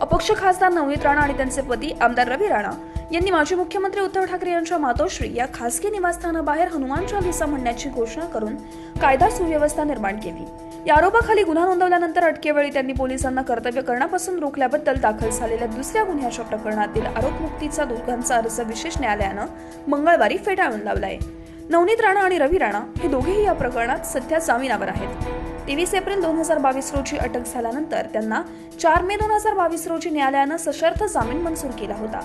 अपक्ष खासदार नवनीत राणा आणि त्यांचे पती आमदार रवी राणा यांनी माजी मुख्यमंत्री उद्धव ठाकरे यांच्या मातोश्री या खासगी निवासस्थानाबाहेर हनुमान चालिसा म्हणण्याची घोषणा करून कायदा सुव्यवस्था निर्माण केली. या आरोपाखाली गुन्हा नोंदवल्यानंतर अटकेवेळी त्यांनी पोलिसांना कर्तव्य करण्यापासून रोखल्याबद्दल दाखल झालेल्या दुसऱ्या गुन्ह्याच्या प्रकरणातील आरोपमुक्तीचा दोघांचा अर्ज विशेष न्यायालयानं मंगळवारी फेटाळून लावलाय. नवनीत राणा आणि रवी राणा हे दोघेही या प्रकरणात सध्या जामिनावर आहेत. तेवीस एप्रिल दोन हजार बावीस रोजी अटक झाल्यानंतर त्यांना चार मे दोन हजार बावीस रोजी न्यायालयानं सशर्त जामीन मंजूर केला होता.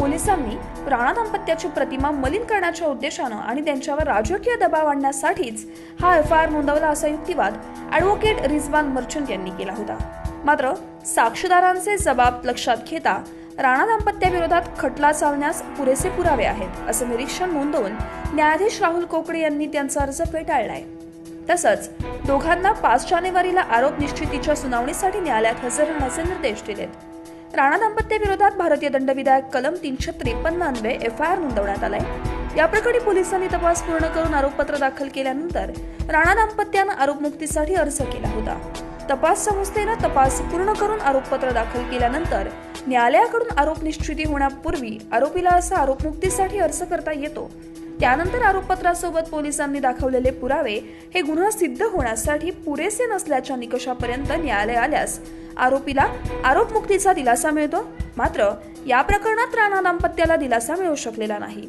पोलिसांनी राणा दाम्पत्याची प्रतिमा मलिन करण्याच्या उद्देशानं आणि त्यांच्यावर राजकीय दबाव आणण्यासाठीच हा एफ आय आर नोंदवला असा युक्तिवाद ॲडव्होकेट रिझवान मर्चंट यांनी केला होता. मात्र साक्षीदारांचे जबाब लक्षात घेता राणा दाम्पत्याविरोधात खटला चालण्यास पुरेसे पुरावे आहेत असं निरीक्षण नोंदवून न्यायाधीश राहुल कोकडे यांनी त्यांचा अर्ज फेटाळलाय. तसंच दोघांना पाच जानेवारीला आरोप निश्चितीच्या सुनावणीसाठी न्यायालयात हजर राहण्याचे निर्देश दिलेत. राणा दाम्पत्याविरोधात भारतीय दंडविधायक कलम तीनशे त्रेपन्न अन्वये एफ आय आर नोंदवण्यात आलाय. या प्रकरणी पोलिसांनी तपास पूर्ण करून आरोपपत्र दाखल केल्यानंतर राणा दाम्पत्यानं आरोपमुक्तीसाठी अर्ज केला होता. तपास संस्थेनं तपास पूर्ण करून आरोपपत्र दाखल केल्यानंतर न्यायालयाकडून आरोप निश्चिती होण्यापूर्वी आरोपीला असा आरोपमुक्तीसाठी अर्ज करता येतो. त्यानंतर आरोपपत्रासोबत पोलिसांनी दाखवलेले पुरावे हे गुन्हा सिद्ध होण्यासाठी पुरेसे नसल्याच्या निकषापर्यंत न्यायालय आल्यास आरोपीला आरोपमुक्तीचा दिलासा मिळतो मात्र या प्रकरणात राणा दाम्पत्याला दिलासा मिळू शकलेला नाही.